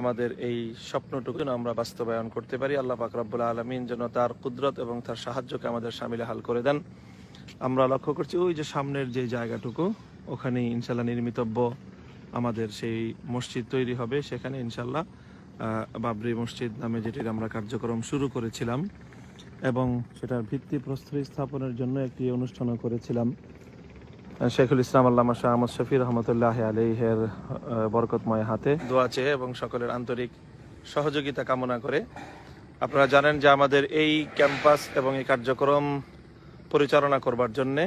আমাদের এই স্বপ্নটুকু যেন আমরা বাস্তবায়ন করতে পারি। আল্লাহ পাক রব্বুল আলমিন যেন তার কুদরত এবং তার সাহায্যকে আমাদের সামিলে হাল করে দেন। আমরা লক্ষ্য করছি, ওই যে সামনের যে জায়গাটুকু ওখানে ইনশাল্লাহ নির্মিতব্য আমাদের সেই মসজিদ তৈরি হবে। সেখানে ইনশাল্লাহ বাবরি মসজিদ নামে যেটির আমরা কার্যক্রম শুরু করেছিলাম এবং সেটার ভিত্তি প্রস্তর স্থাপনের জন্য একটি অনুষ্ঠানও করেছিলাম। শেখুল ইসলাম আল্লামা শাহ আহমদ শফি রহমতুল্লাহ আলহের বরকতময় হাতে দোয়া চেয়ে এবং সকলের আন্তরিক সহযোগিতা কামনা করে আপনারা জানেন যে আমাদের এই ক্যাম্পাস এবং এই কার্যক্রম পরিচালনা করবার জন্যে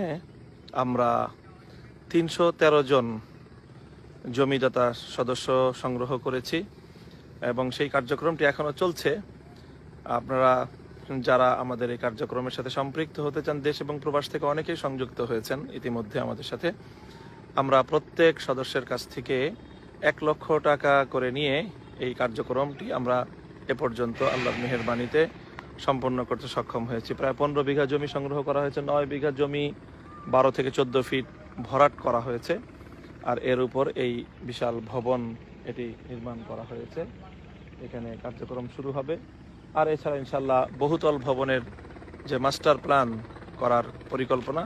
আমরা তিনশো তেরো জন জমিদাতা সদস্য সংগ্রহ করেছি এবং সেই কার্যক্রমটি এখনও চলছে। আপনারা যারা আমাদের এই কার্যক্রমের সাথে সম্পৃক্ত হতে চান দেশ এবং প্রবাস থেকে অনেকেই সংযুক্ত হয়েছেন। ইতিমধ্যে আমাদের সাথে আমরা প্রত্যেক সদস্যের কাছ থেকে এক লক্ষ টাকা করে নিয়ে এই কার্যক্রমটি আমরা এ পর্যন্ত আল্লাহ মেহরবানিতে সম্পন্ন করতে সক্ষম হয়েছি। প্রায় পনেরো বিঘা জমি সংগ্রহ করা হয়েছে, নয় বিঘা জমি বারো থেকে চোদ্দ ফিট ভরাট করা হয়েছে আর এর উপর এই বিশাল ভবন এটি নির্মাণ করা হয়েছে। এখানে কার্যক্রম শুরু হবে। আর এছাড়া ইনশাল্লাহ বহুতল ভবনের যে মাস্টার প্ল্যান করার পরিকল্পনা,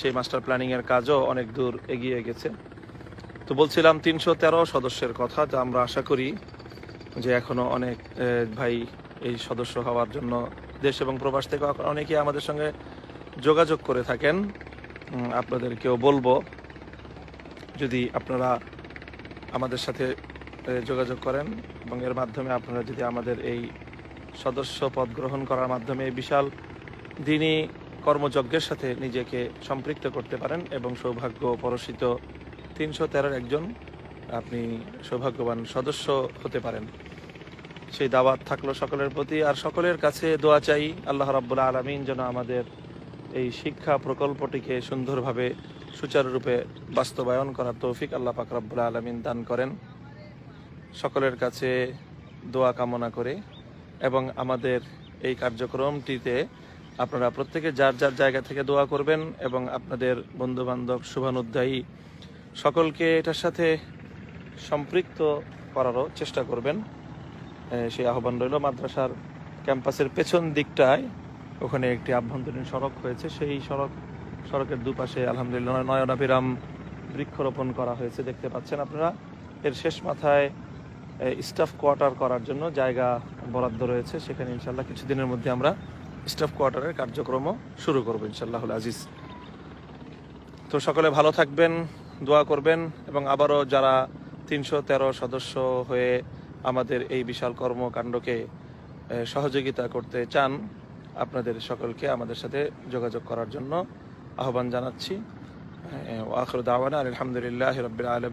সেই মাস্টার প্ল্যানিং এর কাজও অনেক দূর এগিয়ে গেছে। তো বলছিলাম তিনশো তেরো সদস্যের কথা যা আমরা আশা করি যে এখনও অনেক ভাই এই সদস্য হওয়ার জন্য দেশ এবং প্রবাস থেকে অনেকেই আমাদের সঙ্গে যোগাযোগ করে থাকেন। আপনাদেরকেও বলব, যদি আপনারা আমাদের সাথে যোগাযোগ করেন এবং এর মাধ্যমে আপনারা যদি আমাদের এই সদস্য পদ গ্রহণ করার মাধ্যমে বিশাল দিনই কর্মযজ্ঞের সাথে নিজেকে সম্পৃক্ত করতে পারেন এবং সৌভাগ্য পরশিত তিনশো তেরোর একজন আপনি সৌভাগ্যবান সদস্য হতে পারেন। সেই দাওয়াত থাকল সকলের প্রতি আর সকলের কাছে দোয়া চাই, আল্লাহ রাব্বুল আলমিন যেন আমাদের এই শিক্ষা প্রকল্পটিকে সুন্দরভাবে, সুচারুরূপে বাস্তবায়ন করার তৌফিক আল্লাহ পাক রাব্বুল আলমিন দান করেন। সকলের কাছে দোয়া কামনা করে এবং আমাদের এই কার্যক্রমটিতে আপনারা প্রত্যেকে যার যার জায়গা থেকে দোয়া করবেন এবং আপনাদের বন্ধু বান্ধব শুভানুধ্যায়ী সকলকে এটার সাথে সম্পৃক্ত করারও চেষ্টা করবেন। সেই আহ্বান রইল মাদ্রাসার ক্যাম্পাসের পেছন দিকটায়। ওখানে একটি আভ্যন্তরীণ সড়ক হয়েছে। সেই সড়ক, সড়কের দুপাশে আলহামদুলিল্লাহ নয়নাভিরাম বৃক্ষরোপণ করা হয়েছে, দেখতে পাচ্ছেন আপনারা। এর শেষ মাথায় স্টাফ কোয়ার্টার করার জন্য জায়গা বরাদ্দ রয়েছে। সেখানে ইনশাল্লাহ কিছুদিনের মধ্যে আমরা স্টাফ কোয়ার্টারের কার্যক্রমও শুরু করব ইনশাল্লাহুল আজিজ। তো সকলে ভালো থাকবেন, দোয়া করবেন এবং আবারও যারা তিনশো তেরো সদস্য হয়ে আমাদের এই বিশাল কর্মকাণ্ডকে সহযোগিতা করতে চান, আপনাদের সকলকে আমাদের সাথে যোগাযোগ করার জন্য আহ্বান জানাচ্ছি। আলহামদুলিল্লাহ রবিল আলম